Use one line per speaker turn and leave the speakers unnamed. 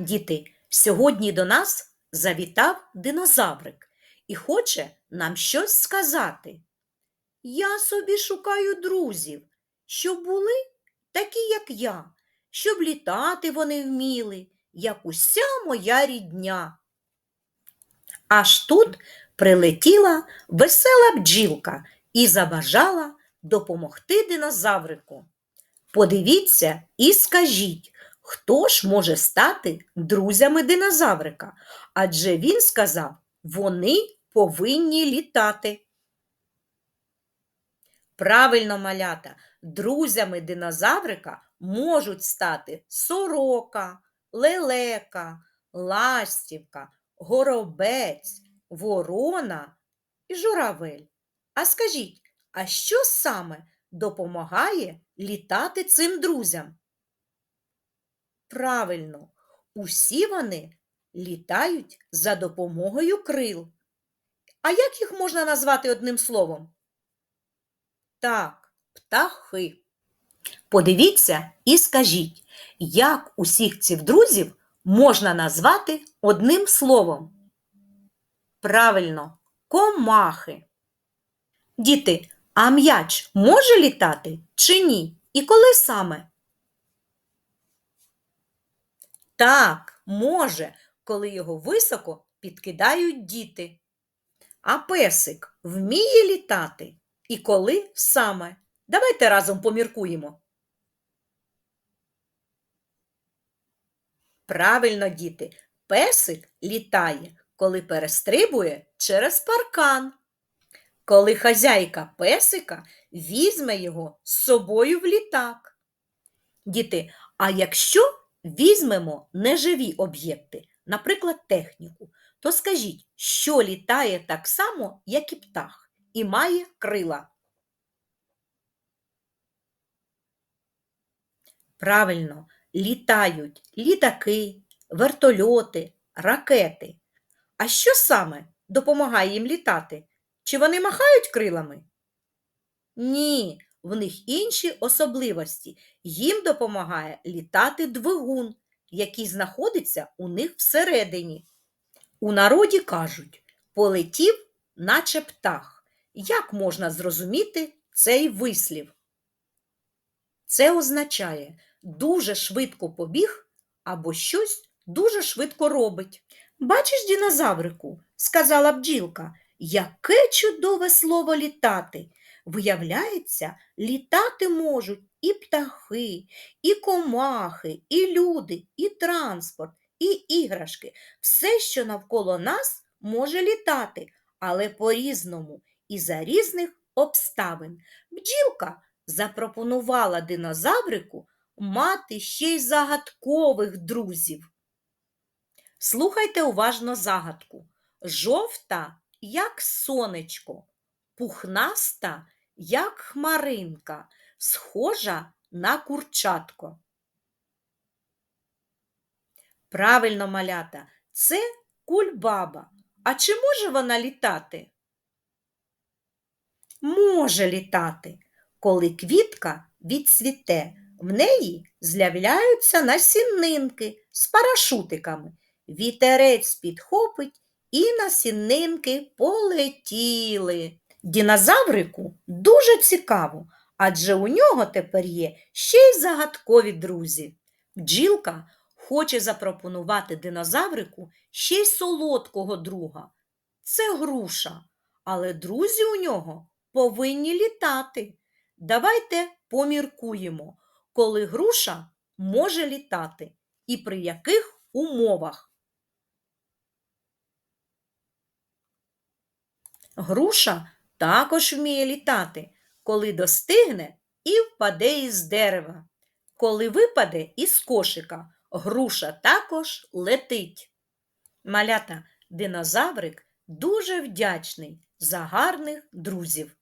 Діти, сьогодні до нас завітав динозаврик і хоче нам щось сказати. Я собі шукаю друзів, щоб були такі, як я, щоб літати вони вміли, як уся моя рідня. Аж тут прилетіла весела бджілка і забажала допомогти динозаврику. Подивіться і скажіть, хто ж може стати друзями динозаврика? Адже він сказав, вони повинні літати. Правильно, малята, друзями динозаврика можуть стати сорока, лелека, ластівка, горобець, ворона і журавель. А скажіть, а що саме допомагає літати цим друзям? Правильно, усі вони літають за допомогою крил. А як їх можна назвати одним словом? Так, птахи. Подивіться і скажіть, як усіх цих друзів можна назвати одним словом? Правильно, комахи. Діти, а м'яч може літати чи ні? І коли саме? Так, може, коли його високо підкидають діти. А песик вміє літати? І коли саме? Давайте разом поміркуємо. Правильно, діти, песик літає, коли перестрибує через паркан. Коли хазяйка песика візьме його з собою в літак. Діти, а якщо візьмемо неживі об'єкти, наприклад, техніку, то скажіть, що літає так само, як і птах, і має крила? Правильно, літають літаки, вертольоти, ракети. А що саме допомагає їм літати? Чи вони махають крилами? Ні, в них інші особливості. Їм допомагає літати двигун, який знаходиться у них всередині. У народі кажуть, полетів, наче птах. Як можна зрозуміти цей вислів? Це означає дуже швидко побіг або щось дуже швидко робить. Бачиш, динозаврику, сказала бджілка, яке чудове слово літати. Виявляється, літати можуть і птахи, і комахи, і люди, і транспорт, і іграшки. Все, що навколо нас, може літати, але по-різному і за різних обставин. Бджілка запропонувала динозаврику мати ще й загадкових друзів. Слухайте уважно загадку. Жовта, як сонечко, пухнаста, як хмаринка, схожа на курчатко. Правильно, малята, це кульбаба. А чи може вона літати? Може літати, коли квітка відцвіте, в неї з'являються насінинки з парашутиками. Вітерець підхопить і насінинки полетіли. Дінозаврику дуже цікаво, адже у нього тепер є ще й загадкові друзі. Бджілка хоче запропонувати динозаврику ще й солодкого друга. Це груша, але друзі у нього повинні літати. Давайте поміркуємо, коли груша може літати і при яких умовах. Груша також вміє літати, коли достигне і впаде із дерева. Коли випаде із кошика, груша також летить. Малята, динозаврик дуже вдячний за гарних друзів.